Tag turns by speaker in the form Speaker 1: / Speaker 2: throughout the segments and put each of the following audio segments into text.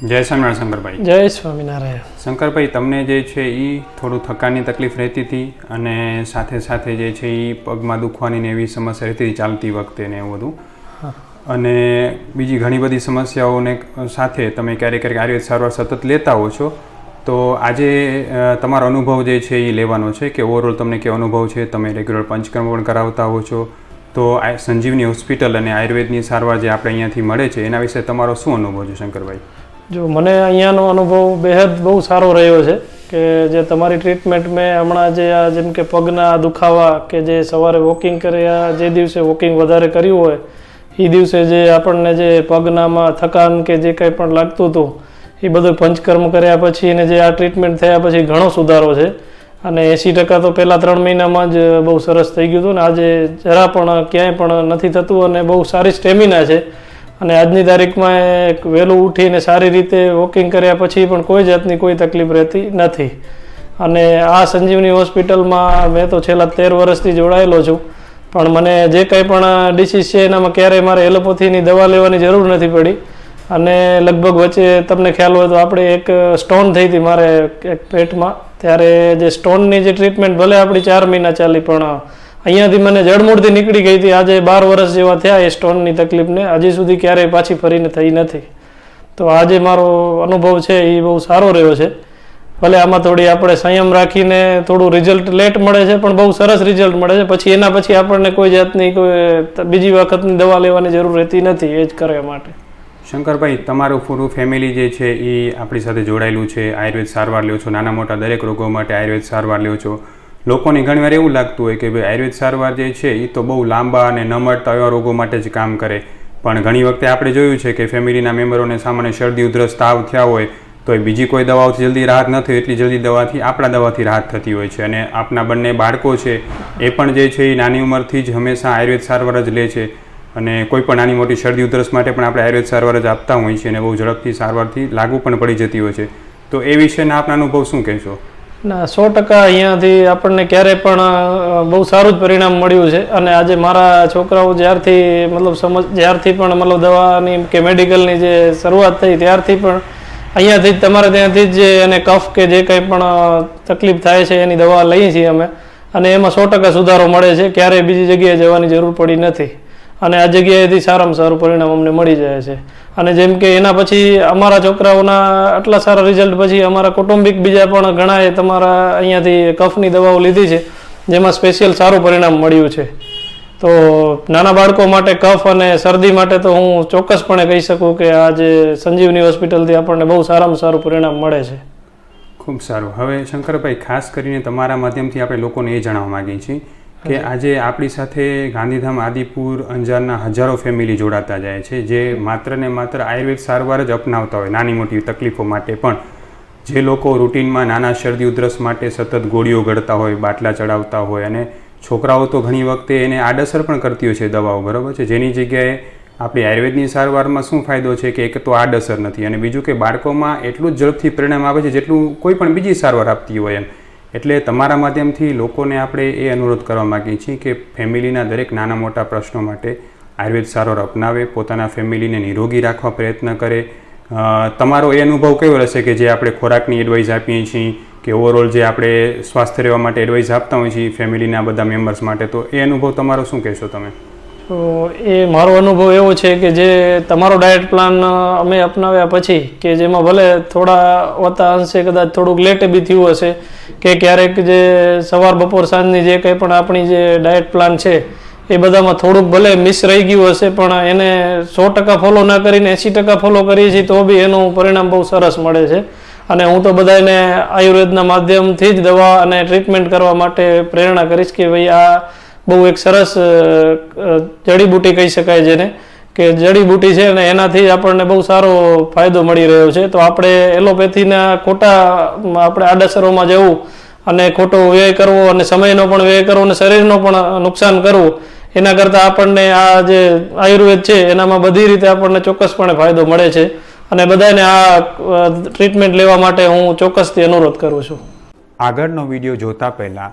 Speaker 1: જય સ્વામિનારાયણ શંકરભાઈ.
Speaker 2: જય સ્વામિનારાયણ.
Speaker 1: શંકરભાઈ તમને જે છે એ થોડું થકાની તકલીફ રહેતી હતી અને સાથે સાથે જે છે એ પગમાં દુખવાની ને એવી સમસ્યા રહેતી હતી ચાલતી વખતે ને એવું બધું. અને બીજી ઘણી બધી સમસ્યાઓને સાથે તમે ક્યારેક ક્યારેક આયુર્વેદ સારવાર સતત લેતા હો છો. તો આજે તમારો અનુભવ જે છે એ લેવાનો છે કે ઓવરઓલ તમને કેવો અનુભવ છે? તમે રેગ્યુલર પંચકર્મ પણ કરાવતા હો છો. તો આ સંજીવની હોસ્પિટલ અને આયુર્વેદની સારવાર જે આપણે અહીંયાથી મળે છે એના વિશે તમારો શું અનુભવ છે શંકરભાઈ?
Speaker 2: જો મને અહીંયાનો અનુભવ બેહદ બહુ સારો રહ્યો છે કે જે તમારી ટ્રીટમેન્ટ મેં હમણાં જે આ જેમ કે પગના દુખાવા કે જે સવારે વોકિંગ કર્યા જે દિવસે વોકિંગ વધારે કર્યું હોય, એ દિવસે જે આપણને જે પગનામાં થકાન કે જે કંઈ પણ લાગતું હતું, એ બધું પંચકર્મ કર્યા પછી અને જે આ ટ્રીટમેન્ટ થયા પછી ઘણો સુધારો છે. અને એંસી ટકા તો પહેલાં ત્રણ મહિનામાં જ બહુ સરસ થઈ ગયું હતું ને આજે જરા પણ ક્યાંય પણ નથી થતું અને બહુ સારી સ્ટેમિના છે. અને આજની તારીખમાં એક વહેલું ઉઠીને સારી રીતે વોકિંગ કર્યા પછી પણ કોઈ જાતની કોઈ તકલીફ રહેતી નથી. અને આ સંજીવની હોસ્પિટલમાં મેં તો છેલ્લા તેર વર્ષથી જોડાયેલો છું. પણ મને જે કંઈ પણ ડિસીઝ છે, એનામાં ક્યારેય મારે એલોપેથીની દવા લેવાની જરૂર નથી પડી. અને લગભગ વચ્ચે તમને ખ્યાલ હોય તો આપણે એક સ્ટોન થઈ હતી મારે એક પેટમાં. ત્યારે જે સ્ટોનની જે ટ્રીટમેન્ટ ભલે આપણી ચાર મહિના ચાલી પણ અહીંયાથી મને જડમૂળથી નીકળી ગઈ હતી. આજે બાર વર્ષ જેવા થયા એ સ્ટોનની તકલીફને. હજી સુધી ક્યારેય પાછી ફરીને થઈ નથી. તો આજે મારો અનુભવ છે એ બહુ સારો રહ્યો છે. ભલે આમાં થોડી આપણે સંયમ રાખીને થોડું રિઝલ્ટ લેટ મળે છે, પણ બહુ સરસ રિઝલ્ટ મળે છે. પછી એના પછી આપણને કોઈ જાતની કોઈ બીજી વખતની દવા લેવાની જરૂર રહેતી નથી એ જ કરવા માટે.
Speaker 1: શંકરભાઈ, તમારું પૂરું ફેમિલી જે છે એ આપણી સાથે જોડાયેલું છે. આયુર્વેદ સારવાર લ્યો છો. નાના મોટા દરેક રોગો માટે આયુર્વેદ સારવાર લ્યો છો. લોકોને ઘણીવાર એવું લાગતું હોય કે ભાઈ આયુર્વેદ સારવાર જે છે એ તો બહુ લાંબા અને ન મળતા એવા રોગો માટે જ કામ કરે. પણ ઘણી વખતે આપણે જોયું છે કે ફેમિલીના મેમ્બરોને સામાન્ય શરદી, ઉધરસ, તાવ થયા હોય તો એ બીજી કોઈ દવાઓથી જલ્દી રાહત ન થઈ એટલી જલ્દી દવાથી, આપણા દવાથી રાહત થતી હોય છે. અને આપના બંને બાળકો છે, એ પણ જે છે એ નાની ઉંમરથી જ હંમેશા આયુર્વેદ સારવાર જ લે છે. અને કોઈ પણ નાની મોટી શરદી, ઉધરસ માટે પણ આપણે આયુર્વેદ સારવાર જ આપતા હોઈએ છીએ અને બહુ ઝડપથી સારવારથી લાગુ પણ પડી જતી હોય છે. તો એ વિશેના આપના અનુભવ શું કહેશો?
Speaker 2: ના, સો ટકા અહીંયાથી આપણને ક્યારે પણ બહુ સારું જ પરિણામ મળ્યું છે. અને આજે મારા છોકરાઓ જ્યારથી, મતલબ સમજ, જ્યારથી પણ મતલબ દવાની કે મેડિકલની જે શરૂઆત થઈ ત્યારથી પણ અહીંયાથી જ, તમારે ત્યાંથી જ એને કફ કે જે કંઈ પણ તકલીફ થાય છે એની દવા લઈએ છીએ અમે. અને એમાં સો ટકા સુધારો મળે છે. ક્યારેય બીજી જગ્યાએ જવાની જરૂર પડી નથી. અને આ જગ્યાએથી સારામાં સારું પરિણામ અમને મળી જાય છે. અને જેમ કે એના પછી અમારા છોકરાઓના આટલા સારા રિઝલ્ટ પછી અમારા કૌટુંબિક બીજા પણ ઘણાએ તમારા અહીંયાથી કફની દવાઓ લીધી છે, જેમાં સ્પેશિયલ સારું પરિણામ મળ્યું છે. તો નાના બાળકો માટે કફ અને શરદી માટે તો હું ચોક્કસપણે કહી શકું કે આ જે સંજીવની હોસ્પિટલથી આપણને બહુ સારામાં સારું પરિણામ મળે છે.
Speaker 1: ખૂબ સારું. હવે શંકરભાઈ, ખાસ કરીને તમારા માધ્યમથી આપણે લોકોને એ જણાવવા માગીએ છીએ કે આજે આપણી સાથે ગાંધીધામ આદિપુર અંજારના હજારો ફેમિલી જોડાતા જાય છે જે માત્ર ને માત્ર આયુર્વેદ સારવાર જ અપનાવતા હોય નાની મોટી તકલીફો માટે પણ. જે લોકો રૂટીનમાં નાના શરદી ઉધરસ માટે સતત ગોળીઓ ગળતા હોય બાટલા ચડાવતા હોય અને છોકરાઓ તો ઘણી વખતે એને આડઅસર પણ કરતી હોય છે દવાઓ બરાબર છે? જેની જગ્યાએ આપણી આયુર્વેદની સારવારમાં શું ફાયદો છે કે એક તો આડઅસર નથી અને બીજું કે બાળકોમાં એટલું જ ઝડપથી પરિણામ આવે છે જેટલું કોઈ પણ બીજી સારવાર આપતી હોય એમ. એટલે તમારા માધ્યમથી લોકોને આપણે એ અનુરોધ કરવા માગીએ છીએ કે ફેમિલીના દરેક નાના મોટા પ્રશ્નો માટે આયુર્વેદ સારવાર અપનાવે, પોતાના ફેમિલીને નિરોગી રાખવા પ્રયત્ન કરે. તમારો એ અનુભવ કયો રહેશે કે જે આપણે ખોરાકની એડવાઇસ આપીએ છીએ કે ઓવરઓલ જે આપણે સ્વાસ્થ્ય રહેવા માટે એડવાઇસ આપતા હોઈએ છીએ ફેમિલીના બધા મેમ્બર્સ માટે, તો એ અનુભવ તમારો શું કહેશો તમે?
Speaker 2: એ મારો અનુભવ એવો છે કે જે તમારો ડાયટ પ્લાન અમે અપનાવ્યા પછી કે જેમાં ભલે થોડા હોતા અંશે કદાચ થોડુંક લેટ બી થયું હશે કે ક્યારેક જે સવાર બપોર સાંજની જે કંઈ પણ આપણી જે ડાયટ પ્લાન છે એ બધામાં થોડુંક ભલે મિસ રહી ગયું હશે પણ એને સો ટકા ફોલો ના કરીને એંસી ટકા ફોલો કરીએ છીએ તો બી એનું પરિણામ બહુ સરસ મળે છે. અને હું તો બધાને આયુર્વેદના માધ્યમથી જ દવા અને ટ્રીટમેન્ટ કરવા માટે પ્રેરણા કરીશ કે ભાઈ આ બહુ એક સરસ જડીબુટી કહી શકાય જેને, કે જડીબુટી છે ને એનાથી આપણને બહુ સારો ફાયદો મળી રહ્યો છે. તો આપણે એલોપેથીના ખોટા આપણે આડઅસરોમાં જવું અને ખોટો વ્યય કરવો અને સમયનો પણ વ્યય કરવો અને શરીરનો પણ નુકસાન કરવું, એના કરતાં આપણને આ જે આયુર્વેદ છે, એનામાં બધી રીતે આપણને ચોક્કસપણે ફાયદો મળે છે. અને બધાને આ ટ્રીટમેન્ટ લેવા માટે હું ચોક્કસથી અનુરોધ કરું છું.
Speaker 1: આગળનો વીડિયો જોતા પહેલાં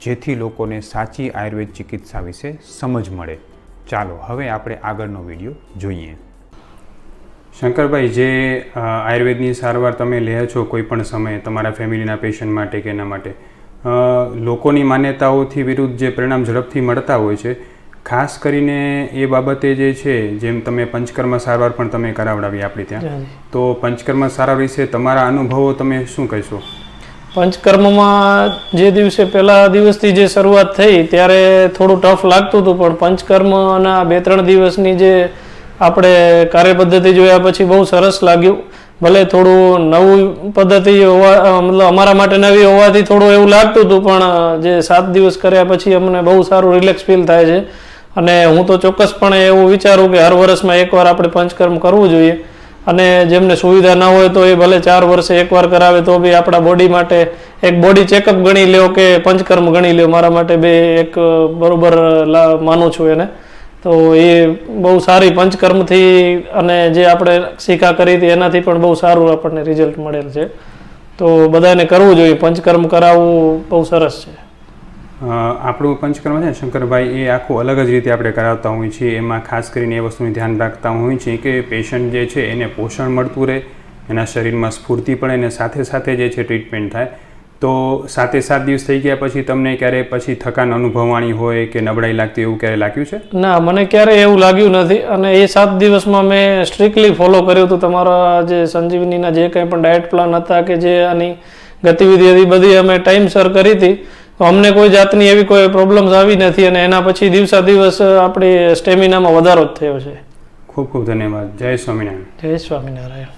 Speaker 1: જેથી લોકોને સાચી આયુર્વેદ ચિકિત્સા વિશે સમજ મળે. ચાલો હવે આપણે આગળનો વીડિયો જોઈએ. શંકરભાઈ જે આયુર્વેદની સારવાર તમે લે છો કોઈ પણ સમયે તમારા ફેમિલીના પેશન્ટ માટે કે એના માટે લોકોની માન્યતાઓથી વિરુદ્ધ જે પરિણામ ઝડપથી મળતા હોય છે ખાસ કરીને એ બાબતે જે છે જેમ તમે પંચકર્મ સારવાર પણ તમે કરાવડાવી આપણી ત્યાં તો પંચકર્મ સારવાર વિશે તમારા અનુભવો તમે શું કહેશો?
Speaker 2: પંચકર્મમાં જે દિવસે પહેલા દિવસથી જે શરૂઆત થઈ, ત્યારે થોડું ટફ લાગતું હતું, પણ પંચકર્મના બે ત્રણ દિવસની જે આપણે કાર્યપદ્ધતિ જોયા પછી બહુ સરસ લાગ્યું. ભલે થોડું નવું પદ્ધતિ હોવા મતલબ અમારા માટે નવી હોવાથી થોડું એવું લાગતું હતું, પણ જે સાત દિવસ કર્યા પછી અમને બહુ સારું રિલેક્સ ફીલ થાય છે. અને હું તો ચોક્કસપણે એવું વિચારું કે હર વર્ષમાં એકવાર આપણે પંચકર્મ કરવું જોઈએ. અને જેમને સુવિધા ના હોય તો એ ભલે ચાર વર્ષે એકવાર કરાવે તો બી આપણા બોડી માટે એક બોડી ચેકઅપ ગણી લ્યો કે પંચકર્મ ગણી લ્યો. મારા માટે બે એક બરોબર માનું છું એને. તો એ બહુ સારી પંચકર્મથી અને જે આપણે શીખા કરી હતી એનાથી પણ બહુ સારું આપણને રિઝલ્ટ મળેલ છે. તો બધાને કરવું જોઈએ. પંચકર્મ કરાવવું બહુ સરસ છે.
Speaker 1: આપણું પંચકર્મ છે શંકરભાઈ, એ આખું અલગ જ રીતે આપણે કરાવતા હોઈએ છીએ. એમાં ખાસ કરીને એ વસ્તુનું ધ્યાન રાખતા હોઈએ છીએ કે પેશન્ટ જે છે એને પોષણ મળતું રહે, એના શરીરમાં સ્ફૂર્તિ પણ એને સાથે સાથે જે છે ટ્રીટમેન્ટ થાય. તો સાતે સાત દિવસ થઈ ગયા પછી તમને ક્યારે પછી થકાન અનુભવવાની હોય કે નબળાઈ લાગતી એવું ક્યારે લાગ્યું છે?
Speaker 2: ના, મને ક્યારેય એવું લાગ્યું નથી. અને એ સાત દિવસમાં મેં સ્ટ્રિક્ટલી ફોલો કર્યું હતું. તમારા જે સંજીવનીના જે કંઈ પણ ડાયટ પ્લાન હતા કે જે આની ગતિવિધિ હતી, બધી અમે ટાઈમસર કરી હતી. તો અમને કોઈ જાતની એવી કોઈ પ્રોબ્લેમ્સ આવી નથી અને એના પછી દિવસા દિવસ આપણી સ્ટેમિનામાં વધારો જ થયો છે.
Speaker 1: ખૂબ ખૂબ ધન્યવાદ. જય સ્વામિનારાયણ.
Speaker 2: જય સ્વામિનારાયણ.